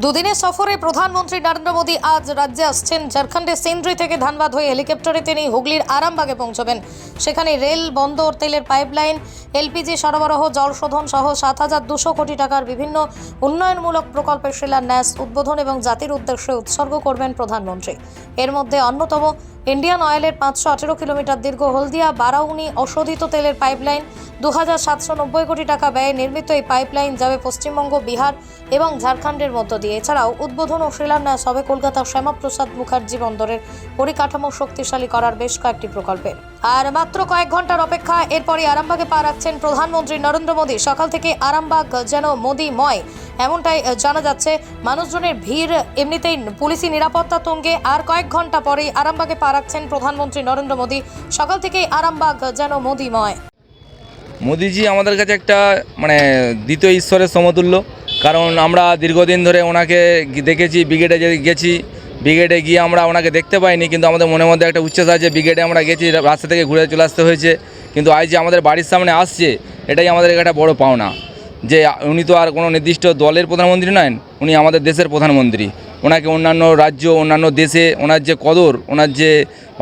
দুদিনের সফরে প্রধানমন্ত্রী নরেন্দ্র মোদী আজ রাজ্যে আসছেন। ঝাড়খণ্ডের সিন্দ্রি থেকে ধানবাদ হয়ে হেলিকপ্টারে তিনি হুগলির আরামবাগে পৌঁছবেন। সেখানে রেল, বন্দর, তেলের পাইপলাইন, এলপিজি সরবরাহ, জল শোধন সহ সাত হাজার দুশো কোটি টাকার বিভিন্ন উন্নয়নমূলক প্রকল্পের শিলান্যাস, উদ্বোধন এবং জাতির উদ্দেশ্যে উৎসর্গ করবেন প্রধানমন্ত্রী। এর মধ্যে অন্যতম ইন্ডিয়ান অয়েলের পাঁচশো আঠেরো কিলোমিটার দীর্ঘ হলদিয়া বারাউনি অশোধিত তেলের পাইপলাইন দু হাজার সাতশো নব্বই কোটি টাকা ব্যয়ে নির্মিত এই পাইপলাইন যাবে পশ্চিমবঙ্গ, বিহার এবং ঝাড়খণ্ডের মধ্য দিয়ে। এছাড়াও উদ্বোধন ও শিলান্যাস হবে কলকাতার শ্যামাপ্রসাদ মুখার্জি বন্দরের পরিকাঠামো শক্তিশালী করার বেশ কয়েকটি প্রকল্পে। আর মাত্র কয়েক ঘণ্টার অপেক্ষা এরপরই আরামবাগে পা রাখছেন প্রধানমন্ত্রী নরেন্দ্র মোদী। সকাল থেকে আরামবাগ যেন মোদীময়। এমনটাই জানা যাচ্ছে, মানুষজনের ভিড় এমনিতেই পুলিশি নিরাপত্তা তুঙ্গে, আর কয়েক ঘণ্টা পরেই আরামবাগে পা রাখছেন প্রধানমন্ত্রী নরেন্দ্র মোদী। সকাল থেকেই আরামবাগ যেন মোদীময়। মোদিজি আমাদের কাছে একটা মানে দ্বিতীয় ঈশ্বরের সমতুল্য। কারণ আমরা দীর্ঘদিন ধরে ওনাকে দেখেছি, ব্রিগেডে গেছি, ব্রিগেডে গিয়ে আমরা ওনাকে দেখতে পাইনি, কিন্তু আমাদের মনের মধ্যে একটা উচ্ছ্বাস আছে, ব্রিগেডে আমরা গেছি, রাস্তা থেকে ঘুরে চলে আসতে হয়েছে। কিন্তু আজ যে আমাদের বাড়ির সামনে আসছে, এটাই আমাদের একটা বড় পাওনা। যে উনি তো আর কোনো নির্দিষ্ট দলের প্রধানমন্ত্রী নয় উনি আমাদের দেশের প্রধানমন্ত্রী। ওনাকে অন্যান্য রাজ্য, অন্যান্য দেশে, ওনার যে কদর, ওনার যে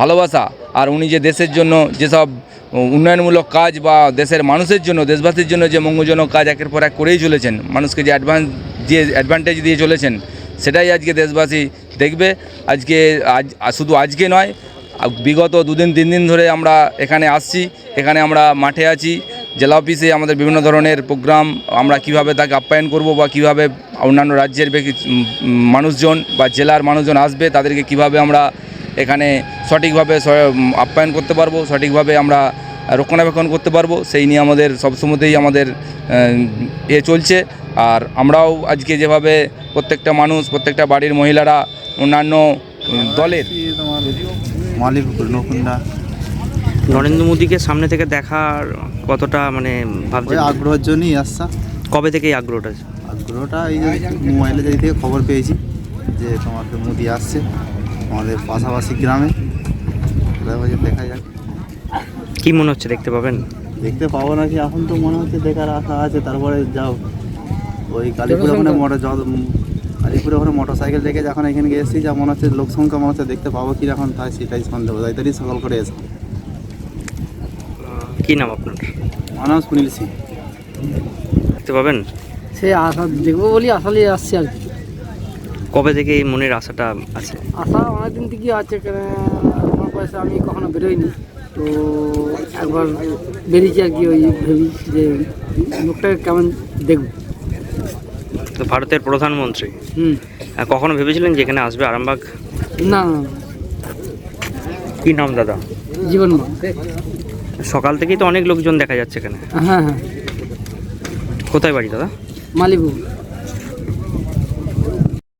ভালোবাসা, আর উনি যে দেশের জন্য যেসব উন্নয়নমূলক কাজ বা দেশের মানুষের জন্য, দেশবাসীর জন্য যে মঙ্গলজনক কাজ একের পর এক করেই চলেছেন, মানুষকে যে অ্যাডভান্স দিয়ে অ্যাডভান্টেজ দিয়ে চলেছেন, সেটাই আজকে দেশবাসী দেখবে। আজকে আজ শুধু আজকে নয় বিগত দুদিন, তিন দিন ধরে আমরা এখানে আসছি, এখানে আমরা মাঠে আছি। জেলা অফিসে আমাদের বিভিন্ন ধরনের প্রোগ্রাম, আমরা কীভাবে তাকে আপ্যায়ন করব বা কীভাবে অন্যান্য রাজ্যের মানুষজন বা জেলার মানুষজন আসবে, তাদেরকে কীভাবে আমরা এখানে সঠিকভাবে আপ্যায়ন করতে পারব, সঠিকভাবে আমরা রক্ষণাবেক্ষণ করতে পারব, সেই নিয়ে আমাদের সবসময়তেই আমাদের, এ চলছে। আর আমরাও আজকে যেভাবে প্রত্যেকটা মানুষ, প্রত্যেকটা বাড়ির মহিলারা, অন্যান্য দলের তোমার নকুন্ডা নরেন্দ্র মোদীকে সামনে থেকে দেখার কতটা মানে ওই ভাবছেন আগ্রহের জন্যই আসছা কবে থেকে এই আগ্রহটা? আগ্রহটা এই যে মোবাইলে যেই থেকে খবর পেয়েছি যে তোমাকে মোদি আসছে আমাদের পাশাপাশি গ্রামে। দেখা যাক। কি মনে হচ্ছে দেখতে পাবেন? দেখতে পাবো নাকি এখন তো মনে হচ্ছে দেখার আশা আছে তারপরে যাও। ওই কালীপুরে ওখানে মোটর কালীপুরে ওখানে মোটর সাইকেল রেখে যখন এখানে এসেছি যা মনে হচ্ছে লোক সংখ্যা মনে হচ্ছে দেখতে পাবো কি এখন তাই সেটাই সন্দেহ তাই তারই সকাল করে এসে কি নাম আপনার? আমার নাম সুনীল সিং। দেখতে পাবেন? সে আশা দেখব বলি আসলে আসছে আর কি। কবে থেকে এই মনের আশাটা আছে? আশা অনেকদিন থেকেই আছে আমার বয়সে আমি কখনো বেরোইনি। তো একবার বেরিয়েছি আর কি ওই ভেবি যে লোকটাকে কেমন দেখব। তো ভারতের প্রধানমন্ত্রী। হুম। কখনো ভেবেছিলেন যে এখানে আসবে আরামবাগ? না কি নাম দাদা? জীবন। সকাল থেকেই তো অনেক লোকজন দেখা যাচ্ছে এখানে। হ্যাঁ হ্যাঁ। কোথায় বাড়ি দাদা? মালিপুর।